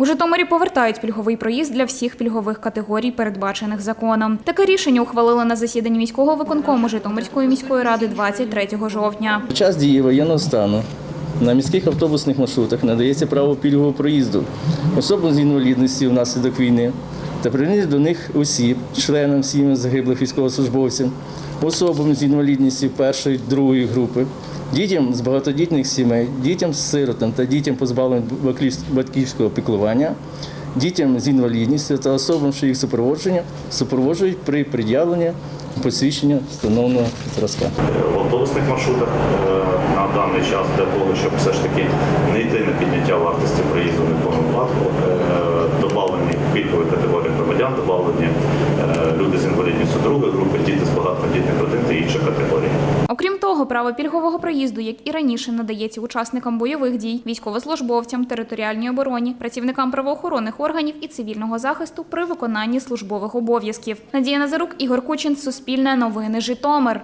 У Житомирі повертають пільговий проїзд для всіх пільгових категорій, передбачених законом. Таке рішення ухвалили на засіданні міського виконкому Житомирської міської ради 23 жовтня. Час дії воєнного стану на міських автобусних маршрутах надається право пільгового проїзду особам з інвалідністю внаслідок війни та прийняти до них осіб, членам сім'ї загиблих військовослужбовців, особам з інвалідністю першої другої групи, дітям з багатодітних сімей, дітям з сиротам та дітям позбавлених батьківського піклування, дітям з інвалідністю та особам, що їх супроводження супроводжують при пред'явленні посвідчення встановленого зразка. в автобусних маршрутах е, на даний час для того, щоб все ж таки не йти на підняття вартості проїзду в повному випадку. Добавлені пільгові категорії громадян, добавлені е, люди з інвалідністю другої групи, діти з багатодітних родин та інших категорій. Того, право пільгового проїзду, як і раніше, надається учасникам бойових дій, військовослужбовцям, територіальній обороні, працівникам правоохоронних органів і цивільного захисту при виконанні службових обов'язків. Надія Назарук, Ігор Кучин, Суспільне новини, Житомир.